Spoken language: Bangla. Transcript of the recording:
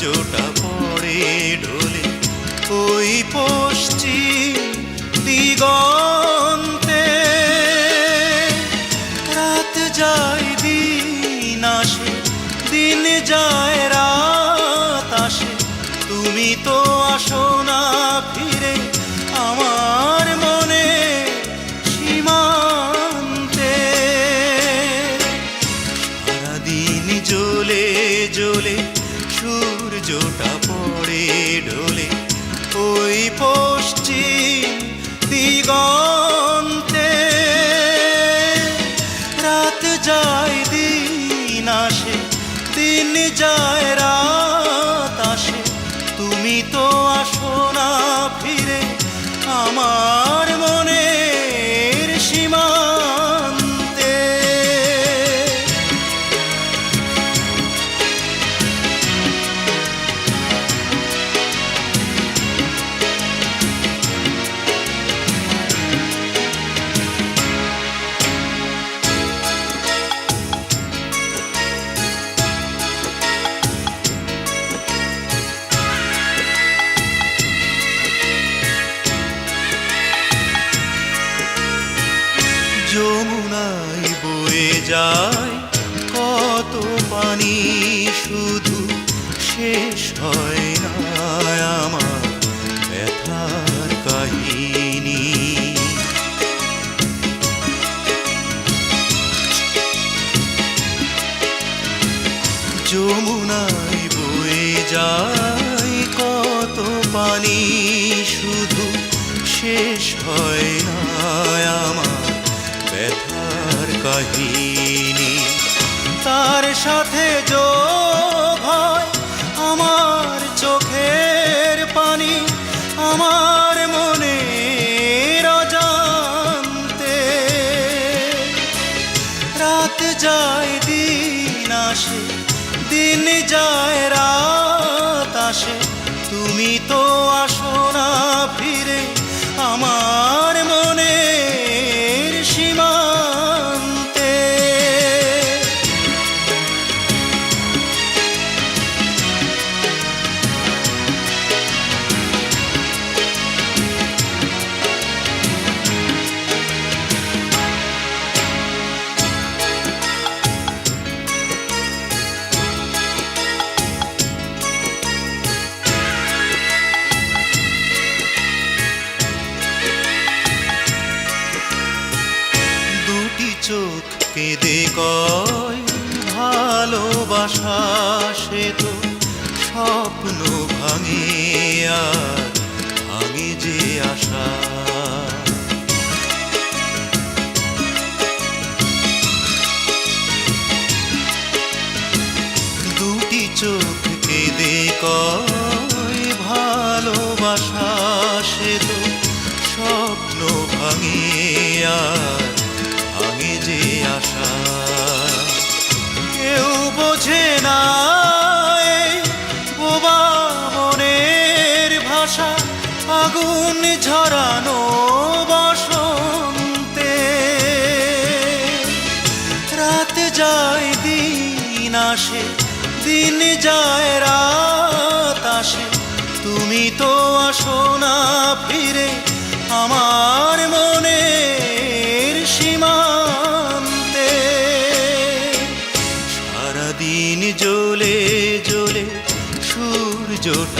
জোটা পড়ে ঢোলে। ওই পশ্চিম দিগন্তে। রাত যায়, দিন আসে, দিন যায়, রাত আসে। তুমি তো সূর্যটা পড়ে ঢলে। ওই পশ্চিম দিগন্তে রাত যায়, দিন আসে, দিন যায়, রাত আসে। তুমি তো আসো না ফিরে আমার যায়। কত পানি শুধু শেষ হয় না আমার ব্যথার কাহিনী। যমুনায় বয়ে যায়। কত পানি শুধু শেষ হয় না আমার ব্যথার কাহিনী। তার সাথে যোগ হয়, আমার চোখের পানি, আমার মনে অজান্তে। রাত যায়, দিন আসে, দিন যায়, রাত আসে, তুমি তো আসো না ফিরে, আমার ভালোবাসা সে তো স্বপ্ন ভাঙে দিন যায় রাত আসে, তুমি তো আসো না ফিরে আমার মনের সীমান্তে। সারাদিন জ্বলে জ্বলে সূর্যটা